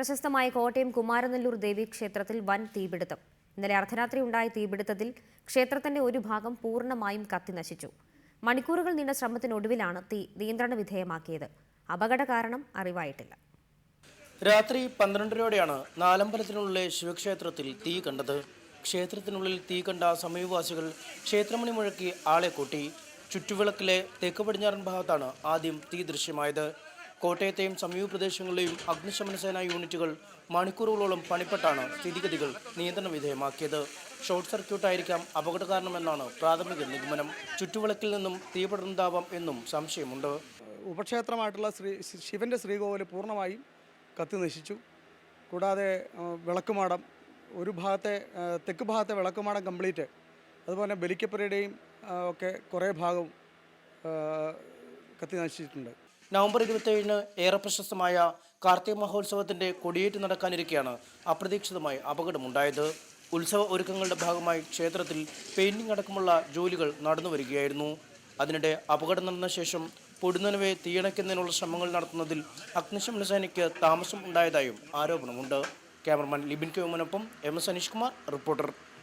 പ്രശസ്തമായ കോട്ടയം കുമാരനെല്ലൂർ ദേവി ക്ഷേത്രത്തിൽ വൻ തീപിടുത്തം. ഇന്നലെ അർദ്ധരാത്രി ഉണ്ടായ തീപിടുത്തത്തിൽ ക്ഷേത്രത്തിന്റെ ഒരു ഭാഗം പൂർണമായും കത്തിനശിച്ചു മണിക്കൂറുകൾ നീണ്ട ശ്രമത്തിനൊടുവിലാണ് തീ നിയന്ത്രണ വിധേയമാക്കിയത്. അപകട കാരണം അറിവായിട്ടില്ല. രാത്രി പന്ത്രണ്ടരയോടെയാണ് നാലമ്പലത്തിനുള്ളിലെ ശിവക്ഷേത്രത്തിൽ തീ കണ്ടത്. ക്ഷേത്രത്തിനുള്ളിൽ തീ കണ്ട സമീപവാസികൾ ക്ഷേത്രമണി മുഴക്കി ആളെ കൂട്ടി. ചുറ്റുവിളക്കിലെ തെക്ക് പടിഞ്ഞാറൻ ഭാഗത്താണ് ആദ്യം തീ ദൃശ്യമായത്. കോട്ടയത്തെയും സമീപ പ്രദേശങ്ങളിലെയും അഗ്നിശമന സേനാ യൂണിറ്റുകൾ മണിക്കൂറുകളോളം പണിപ്പെട്ടാണ് സ്ഥിതിഗതികൾ നിയന്ത്രണ വിധേയമാക്കിയത് ഷോർട്ട് സർക്യൂട്ടായിരിക്കാം അപകട കാരണമെന്നാണ് പ്രാഥമിക നിഗമനം. ചുറ്റുവിളക്കിൽ നിന്നും തീപടർന്നുണ്ടാവാം എന്നും സംശയമുണ്ട്. ഉപക്ഷേത്രമായിട്ടുള്ള ശ്രീ ശിവന്റെ ശ്രീകോവിൽ പൂർണമായും കത്തി നശിച്ചു. കൂടാതെ വിളക്കുമാടം ഒരു ഭാഗത്തെ തെക്ക് ഭാഗത്തെ വിളക്കുമാടം കംപ്ലീറ്റ് അതുപോലെ ബലിക്കപ്പുരയുടെയും ഒക്കെ കുറേ ഭാഗവും ആ, കത്തി നശിച്ചിട്ടുണ്ട്. നവംബർ ഇരുപത്തേഴിന് ഏറെ പ്രശസ്തമായ കാർത്തിക മഹോത്സവത്തിന്റെ കൊടിയേറ്റ് നടക്കാനിരിക്കെയാണ് അപ്രതീക്ഷിതമായി അപകടമുണ്ടായത്. ഉത്സവ ഒരുക്കങ്ങളുടെ ഭാഗമായി ക്ഷേത്രത്തിൽ പെയിന്റിംഗ് അടക്കമുള്ള ജോലികൾ നടന്നു വരികയായിരുന്നു. അതിനിടെ അപകടം നടന്ന ശേഷം പൊടുന്നനവെ തീയണയ്ക്കുന്നതിനുള്ള ശ്രമങ്ങൾ നടത്തുന്നതിൽ അഗ്നിശമന സേനയ്ക്ക് താമസം ഉണ്ടായതായും ആരോപണമുണ്ട്. Cameraman Libin കെവുമനൊപ്പം M S Aneesh Kumar reporter.